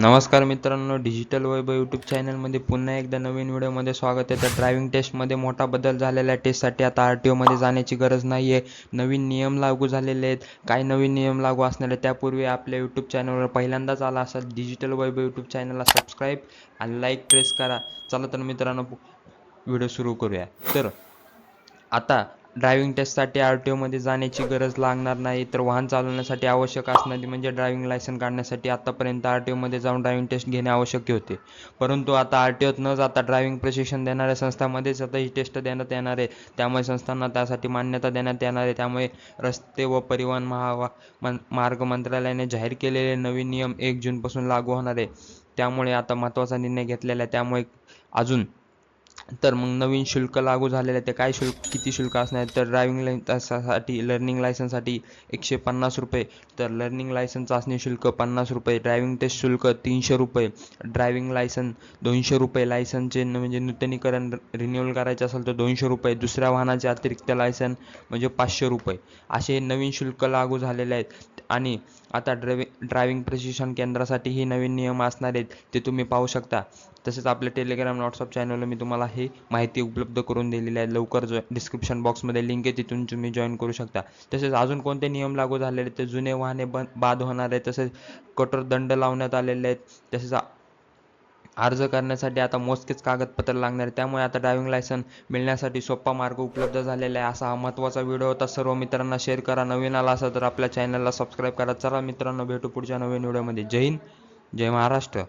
नमस्कार मित्रांनो digital Vaibhav YouTube चॅनलमध्ये पुन्हा एकदा नवीन व्हिडिओमध्ये स्वागत आहे. तर ड्रायव्हिंग टेस्टमध्ये मोठा बदल झालेला आहे. टेस्टसाठी आता आर टी ओमध्ये जाण्याची गरज नाही आहे नवीन नियम लागू झालेले आहेत. काही नवीन नियम लागू असणार आहे त्यापूर्वी आपल्या यूट्यूब चॅनलवर पहिल्यांदाच आला असाल डिजिटल वैभव यूट्यूब चॅनलला सबस्क्राईब आणि लाईक प्रेस करा. चला तर मित्रांनो व्हिडिओ सुरू करूया. तर आता ड्रायव्हिंग टेस्टसाठी आर टी ओमध्ये जाण्याची गरज लागणार नाही तर वाहन चालवण्यासाठी आवश्यक असणारी म्हणजे ड्रायव्हिंग लायसन काढण्यासाठी आतापर्यंत आर टी ओमध्ये जाऊन ड्रायव्हिंग टेस्ट घेणे आवश्यक होते. परंतु आता आर टी ओत न जाता ड्रायव्हिंग प्रशिक्षण देणाऱ्या संस्थांमध्येच आता ही टेस्ट देण्यात येणार आहे. त्यामुळे संस्थांना त्यासाठी मान्यता देण्यात येणार आहे. त्यामुळे रस्ते व परिवहन महा मार्ग मंत्रालयाने जाहीर केलेले नवीन नियम एक जूनपासून लागू होणार आहे. त्यामुळे आता महत्त्वाचा निर्णय घेतलेला आहे. त्यामुळे अजून तर मग नवीन शुल्क लागू झालेलं आहे ते काय शुल्क किती शुल्क असणार तर ड्रायव्हिंग लायसन्ससाठी लर्निंग लायसन्ससाठी एकशे पन्नास रुपये. तर लर्निंग लायसन चाचणी शुल्क पन्नास रुपये. ड्रायव्हिंग टेस्ट शुल्क तीनशे रुपये. ड्रायव्हिंग लायसन दोनशे रुपये. लायसनचे न- म्हणजे नूतनीकरण रिन्युअल करायचे असेल तर दोनशे रुपये. दुसऱ्या वाहनाचे अतिरिक्त लायसन म्हणजे पाचशे रुपये. असे नवीन शुल्क लागू झालेले आहेत. आणि आता ड्रायव्हि ड्रायव्हिंग प्रशिक्षण केंद्रासाठीही नवीन नियम असणार आहेत. ते तुम्ही पाहू शकता. तसेच आपल्या टेलिग्राम व्हॉट्सअप चॅनलवर मी तुम्हाला आहे माहिती उपलब्ध करून दिलेली आहे. लवकर जो डिस्क्रिप्शन बॉक्समध्ये लिंक आहे तिथून तुम्ही जॉईन करू शकता. तसेच अजून कोणते नियम लागू झालेले आहेत ते जुने वाहने बंद बाद होणार आहेत तसेच कठोर दंड लावण्यात आलेले आहेत तसेच अर्ज करण्यासाठी आता मोजकेच कागदपत्र लागणार आहे त्यामुळे आता ड्रायव्हिंग लायसन मिळण्यासाठी सोपा मार्ग उपलब्ध झालेला आहे. असा हा महत्त्वाचा व्हिडिओ होता. सर्व मित्रांना शेअर करा. नवीन आला असा तर आपल्या चॅनलला सबस्क्राईब करा. चला मित्रांनो भेटू पुढच्या नवीन व्हिडिओमध्ये जय हिंद जय महाराष्ट्र.